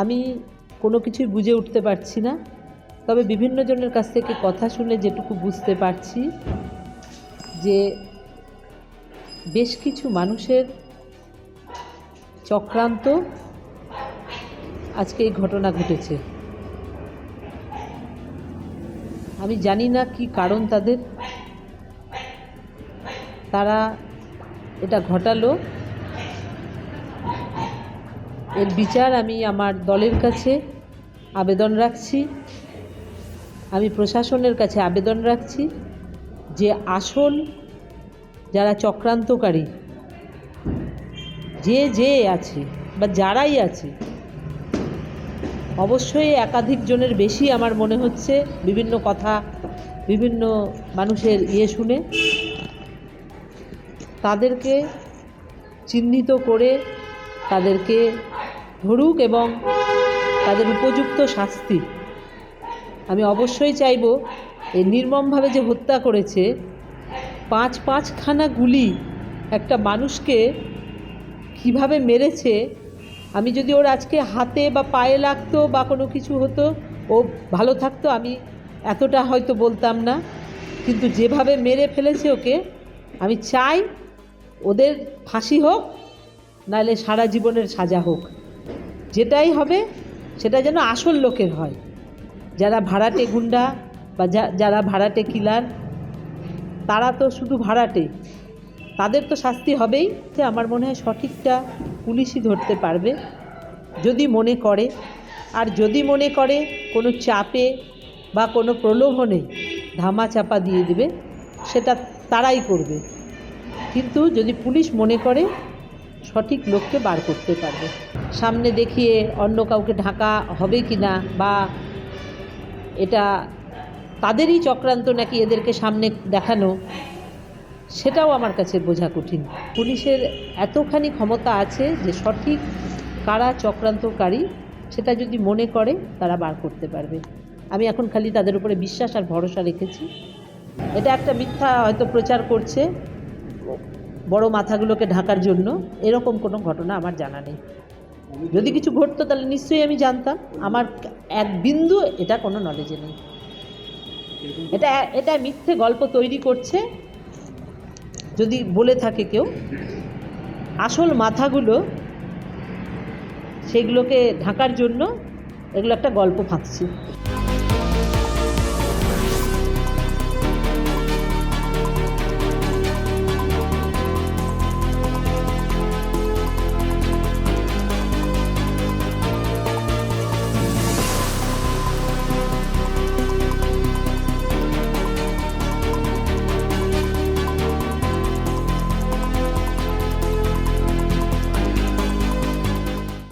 আমি কোনো কিছুই বুঝে উঠতে পারছি না। তবে বিভিন্ন জনের কাছ থেকে কথা শুনে যেটুকু বুঝতে পারছি যে বেশ কিছু মানুষের চক্রান্ত আজকে এই ঘটনা ঘটেছে। আমি জানি না কি কারণ তাদের। তারা এটা ঘটালো। এর বিচার আমি আমার দলের কাছে আবেদন রাখছি। আমি প্রশাসনের কাছে আবেদন রাখছি যে আসল যারা চক্রান্তকারী, যে যে আছে বা যারাই আছে, অবশ্যই একাধিক জনের বেশি আমার মনে হচ্ছে বিভিন্ন কথা, বিভিন্ন মানুষের ইয়ে শুনে তাদেরকে চিহ্নিত করে তাদেরকে ধরুক এবং তাদের উপযুক্ত শাস্তি। আমি অবশ্যই চাইব এই নির্মমভাবে যে হত্যা করেছে, পাঁচ পাঁচখানা গুলি একটা মানুষকে কীভাবে মেরেছে, আমি যদি ওর আজকে হাতে বা পায়ে লাগতো বা কোনো কিছু হতো, ও ভালো থাকতো, আমি এতটা হয়তো বলতাম না। কিন্তু যেভাবে মেরে ফেলেছে ওকে, আমি চাই ওদের ফাঁসি হোক, নাহলে সারা জীবনের সাজা হোক। যেটাই হবে, সেটা যেন আসল লোকের হয়। যারা ভাড়াটে গুন্ডা বা যারা ভাড়াটে কিলার, তারা তো শুধু ভাড়াটে। তাদের তো শাস্তি হবেই যে আমার মনে হয় সঠিকটা পুলিশই ধরতে পারবে, যদি মনে করে। আর যদি মনে করে কোনো চাপে বা কোনো প্রলোভনে ধামা চাপা দিয়ে দেবে, সেটা তারাই করবে। কিন্তু যদি পুলিশ মনে করে সঠিক লোককে বার করতে পারবে। সামনে দেখিয়ে অন্য কাউকে ঢাকা হবে কি না বা এটা তাদেরই চক্রান্ত নাকি এদেরকে সামনে দেখানো, সেটাও আমার কাছে বোঝা কঠিন। পুলিশের এতখানি ক্ষমতা আছে যে সঠিক কারা চক্রান্তকারী, সেটা যদি মনে করে তারা বার করতে পারবে। আমি এখন খালি তাদের উপরে বিশ্বাস আর ভরসা রেখেছি। এটা একটা মিথ্যা হয়তো প্রচার করছে। বড় মাথাগুলোকে ঢাকার জন্য এরকম কোনো ঘটনা আমার জানা নেই। যদি কিছু ঘটতো তাহলে নিশ্চয়ই আমি জানতাম। আমার এক বিন্দু এটা কোনো নলেজে নেই। এটা এটা মিথ্যে গল্প তৈরি করছে। যদি বলে থাকে কেউ, আসল মাথাগুলো সেগুলোকে ঢাকার জন্য এগুলো একটা গল্প ফাঁকছে